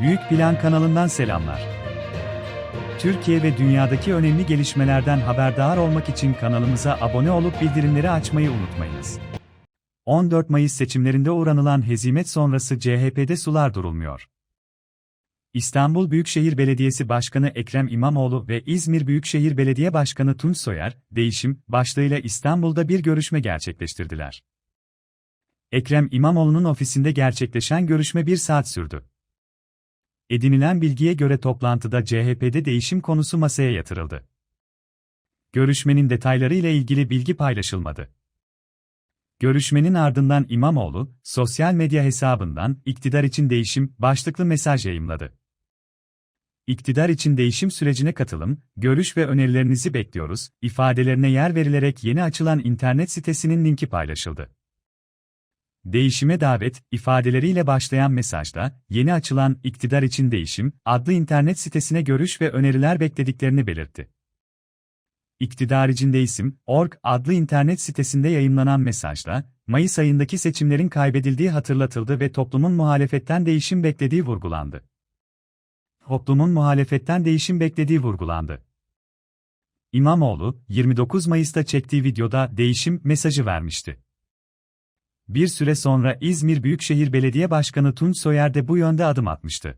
Büyük Plan kanalından selamlar. Türkiye ve dünyadaki önemli gelişmelerden haberdar olmak için kanalımıza abone olup bildirimleri açmayı unutmayınız. 14 Mayıs seçimlerinde uğranılan hezimet sonrası CHP'de sular durulmuyor. İstanbul Büyükşehir Belediyesi Başkanı Ekrem İmamoğlu ve İzmir Büyükşehir Belediye Başkanı Tunç Soyer, değişim başlığıyla İstanbul'da bir görüşme gerçekleştirdiler. Ekrem İmamoğlu'nun ofisinde gerçekleşen görüşme bir saat sürdü. Edinilen bilgiye göre toplantıda CHP'de değişim konusu masaya yatırıldı. Görüşmenin detayları ile ilgili bilgi paylaşılmadı. Görüşmenin ardından İmamoğlu, sosyal medya hesabından iktidar için değişim başlıklı mesaj yayımladı. İktidar için değişim sürecine katılım, görüş ve önerilerinizi bekliyoruz, ifadelerine yer verilerek yeni açılan internet sitesinin linki paylaşıldı. Değişime davet ifadeleriyle başlayan mesajda, yeni açılan İktidar için Değişim adlı internet sitesine görüş ve öneriler beklediklerini belirtti. İktidar için Değişim, org adlı internet sitesinde yayınlanan mesajda, Mayıs ayındaki seçimlerin kaybedildiği hatırlatıldı ve toplumun muhalefetten değişim beklediği vurgulandı. Toplumun muhalefetten değişim beklediği vurgulandı. İmamoğlu, 29 Mayıs'ta çektiği videoda değişim mesajı vermişti. Bir süre sonra İzmir Büyükşehir Belediye Başkanı Tunç Soyer de bu yönde adım atmıştı.